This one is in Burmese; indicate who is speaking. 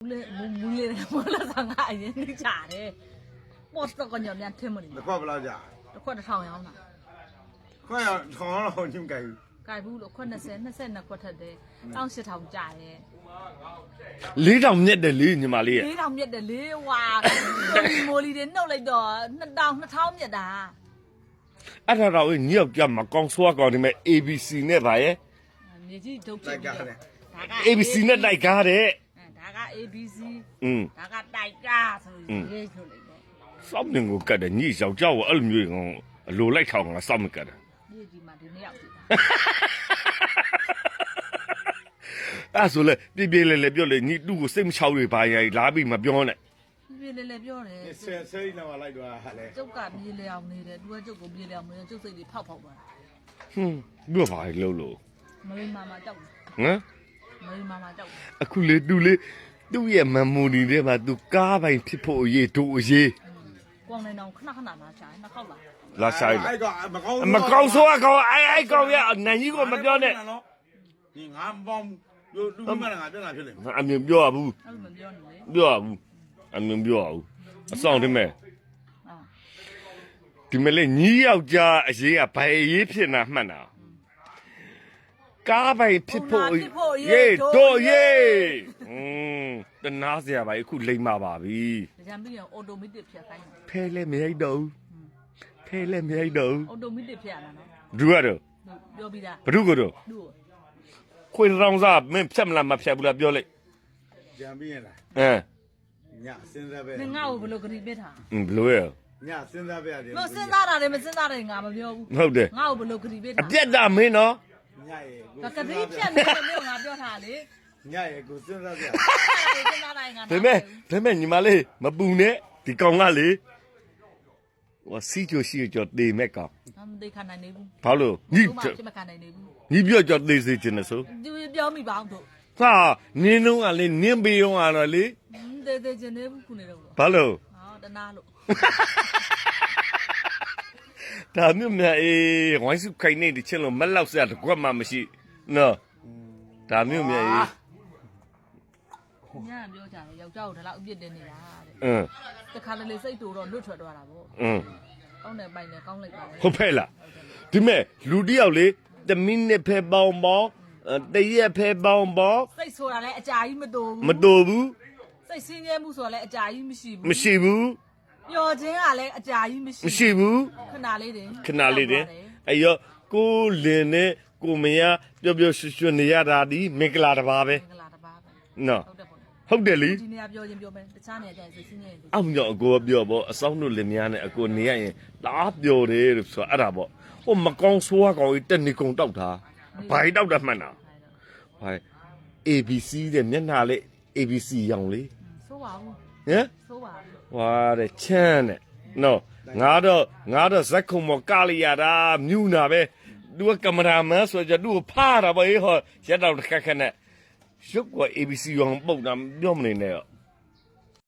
Speaker 1: မူလေမူလေမလာဆောင်ကအရင်နေကြတယ်ပေါ်တော့ကညမြန်ထင်မလို့
Speaker 2: တစ်ခွက်ဘယ်လောက်ကြာ
Speaker 1: တစ်ခွက်တစ်ထောင်ရောင်းတာ
Speaker 2: ခွက်ရထောင်းတော့ညှိမ့်ကြိုက်ဘူး
Speaker 1: ကြိုက်ဘူးလို့ခွက်20 22ခွက်ထက်တယ်18000ကြာတယ်
Speaker 3: လေးတောင်မြက်တယ်လေညီမလေးရဲ့
Speaker 1: လေးတောင်မြက်တယ်လေးဝါမိုလီတွေနှုတ်လိုက်တော့2000 2000မြက်တာ
Speaker 3: အဲ့ဒါတော့ညောက်ကြမှာကောင်းဆွားကောင်းဒီမဲ့ ABC နဲ့ပါရဲ့
Speaker 1: မြေကြီးဒုတ်ဖြစ်
Speaker 2: လိုက်ကားတယ်
Speaker 1: ဒါက
Speaker 3: ABC နဲ့တိုက်ကားတဲ့
Speaker 1: ဒါ က ABC
Speaker 3: อืม
Speaker 1: ဒါကတိုက်ကားဆိုရင်ရေးထုတ်လိုက်တော့
Speaker 3: စောင့်နေကိုကတ်တယ်ညယောက်ျောက်ကိုအဲ့လိုမျိုးကောင်အလိုလိုက်ထောင်ကစောင့်မကတ်တယ်
Speaker 1: မြေကြီးမှာဒီနေ့ရောက်ပြီ
Speaker 3: အဲ့ဆိုလေပြပြလေလေပြောလေညသူ့ကိုစိတ်မချောက်တွေပါရိုင်လာပြီးမပြောနဲ့
Speaker 1: ပြေလေလေပြောတယ်
Speaker 2: ဆယ်ဆယ်လောက်လိုက်တော့ဟာလေ
Speaker 1: ကျုပ်ကပြေလေအောင်နေတယ်သူကကျုပ်ကိုပြေလေအောင်နေတယ်ကျုပ်စိတ်တွေဖောက်ဖောက်သွားတာ
Speaker 3: ဟွန်းပြောပါလေလို့လို့
Speaker 1: မလေးမာမာကြောက်တယ်
Speaker 3: ဟမ်
Speaker 1: မလေးမာမာကြောက်တယ်
Speaker 3: အခုလေသူလေသူ့ရဲ့မမ်မိုနီထဲမှာသူကားပိုင်ဖြစ်ဖို့အရေးတို့အရေး
Speaker 1: ကွန်နေအောင်ခဏခဏလာချာနှစ်ခေါက်လာ
Speaker 3: လာဆိုင်လာ
Speaker 2: အဲ့ကမကောင်း
Speaker 3: မကောင်းဆိုးကောင်အဲ့အဲ့ကောင်ရနိုင်ကြီးကိုမပြောနဲ့
Speaker 2: ဒီငါပေါင်းလူလူမကငါပြန်လာဖြစ်လေ
Speaker 3: အမြင်ပြောရဘူး
Speaker 1: အဲ့လိုမပြောနဲ့လေ
Speaker 3: ပြောရဘူးအမြင်ပြောရဘူးအဆောင်တင်မဲ့
Speaker 1: အာ
Speaker 3: ဒီမဲ့လေညီးယောက်ျားအရေးကဘယ်အရေးဖြစ်နာမှတ်တာ ကားပိုင်ဖြစ်ဖို့ရေတို့ရေอืมတနာစရာပါအခုလိမ့်มาပါပြီ
Speaker 1: ဒါကြောင့်ပြီးရင်အော်တိုမက်တစ်ဖြတ်ခိုင်းတယ်
Speaker 3: ဖဲလဲမရိုက်တော့ဘူးဖဲလဲမရိုက်တော့ဘူး
Speaker 1: အော်တိုမက်တစ်ဖြတ်ရတာနော်
Speaker 3: ဘူးကတော့
Speaker 1: ပြောပြီးသား
Speaker 3: ဘ누구ကတော့
Speaker 1: သူ့
Speaker 3: ခွေရောင်စားမင်းဖြတ်မလားမဖြတ်ဘူးလားပြောလိုက်
Speaker 2: ကြံပြီးရလား
Speaker 3: ဟမ်
Speaker 2: ညစဉ်းစားပဲ
Speaker 1: ငါငါ့ကိုဘယ်လိုဂရီပေးထား
Speaker 3: ဘလို့ရ
Speaker 2: ညစဉ်းစားပဲရတယ်
Speaker 1: မစဉ်းစားတာလည်းမစဉ်းစားတယ်ငါမပြောဘူး
Speaker 3: ဟုတ်တယ်
Speaker 1: ငါ့ကိုဘယ်လိုဂရီပေး
Speaker 3: အ
Speaker 1: ထား
Speaker 3: ပြက်တာမင်းနော်
Speaker 2: ညရဲ့
Speaker 1: ကကတိဖြတ်နေတယ်လို့ငါပြောထားလေ
Speaker 2: ညရဲ့ကိုစဉ်းစားပြ
Speaker 1: အဲ့ဒါကိုစဉ်းစားတိုင်းငါ
Speaker 3: ဒါပေမဲ့ဒါပေမဲ့ညီမလေးမပူနဲ့ဒီကောင်ကလေဟိုစီချိုရှိကြောတေမဲ့ကောင်
Speaker 1: ငါမသိခနိုင်နေဘူး
Speaker 3: ဘာလို့ညီ
Speaker 1: ဘာမှဖြစ်မခံနိုင်နေဘူး
Speaker 3: ညီပြောကြောတေစေချင်တယ်ဆို
Speaker 1: သူပြောမိပါအောင်တို့
Speaker 3: ဟာနင်းတော့ကလေနင်းပေးရောကတော့လေ
Speaker 1: တေးသေးချင်နေဘူးခုနေတော့
Speaker 3: ဘာလို့
Speaker 1: ဟောတနာလို့
Speaker 3: ဒါမျိုးမြအေးဝိုင်းစုခိုင်နေတချင်းလို့မလောက်စရာတကွက်မှမရှိနော်ဒါမျိုးမြအေး
Speaker 1: ညံပြောကြတယ်ယောက်ျားကိုဒါလောက်အပြစ်တင်နေတာတဲ့
Speaker 3: အင်း
Speaker 1: တခါတလေစိတ်တူတော့လွတ်ထွက်သွားတာပေါ့
Speaker 3: အင်း
Speaker 1: ကောင်းတယ်ပိုင်တယ်ကောင်းလိုက်ပါလေ
Speaker 3: ဟုတ်ဖဲ့လားဒီမဲ့လူတယောက်လေတမိနစ်ဖဲပေါင်းပေါင်းအဲတရက်ဖဲပေါင်းပေါင်း
Speaker 1: စိတ်ဆိုတာလည်းအကြာကြီးမတူဘူး
Speaker 3: မတော်ဘူး
Speaker 1: စိတ်ဆင်းရဲမှုဆိုတာလည်းအကြာကြီးမရှိဘူး
Speaker 3: မရှိဘူး
Speaker 1: ပျော်ခြင်းကလည်းအကြာကြီးမရှိ
Speaker 3: မရှိဘူး
Speaker 1: ခဏလေးတင်
Speaker 3: ခဏလေးတင်အဲ့ရောကိုလင်နဲ့ကိုမရပျော်ပျော်ရွှင်ရွှင်နေရတာဒီမင်္ဂလာတစ်ပါးပဲ
Speaker 1: မင်္ဂလာတစ်ပါးပဲ
Speaker 3: နော်
Speaker 1: ဟုတ်တယ်ပေါ့
Speaker 3: ဟုတ်တယ်လေ
Speaker 1: ဒီနေရာပြောခြင်းပြောမယ်တခြားနေရာကျရင်စိတ်ဆင်းရဲတယ်
Speaker 3: အောင်ကြောင့်အကိုကပြောပေါ့အဆောင်တို့လင်မယားနဲ့အကိုနေရရင်လားပျော်တယ်လို့ဆိုအဲ့ဒါပေါ့ဟိုမကောင်းဆိုးကောင်ကြီးတက်နေကုန်တောက်တာဘာကြီးတောက်တာမှန်တာဘာ ABC တဲ့မျက်နှာလေး ABC ရောင်လေး
Speaker 1: ဆိုးပါဘူး
Speaker 3: ဟမ်
Speaker 1: ဆိုးပါဘူး
Speaker 3: ဝါတဲ့ချမ်းတဲ့နော်ငါတော့ငါတော့ဇက်ခုံမကလိုက်ရတာမြူနာပဲသူကကင်မရာမန်ဆိုကြသူ့ကိုဖားတာပဲဟောရက်တော့ခက်ခက်နဲ့ရုပ်က ABC ရောင်ပုတ်တာပြောမနေနဲ့ရော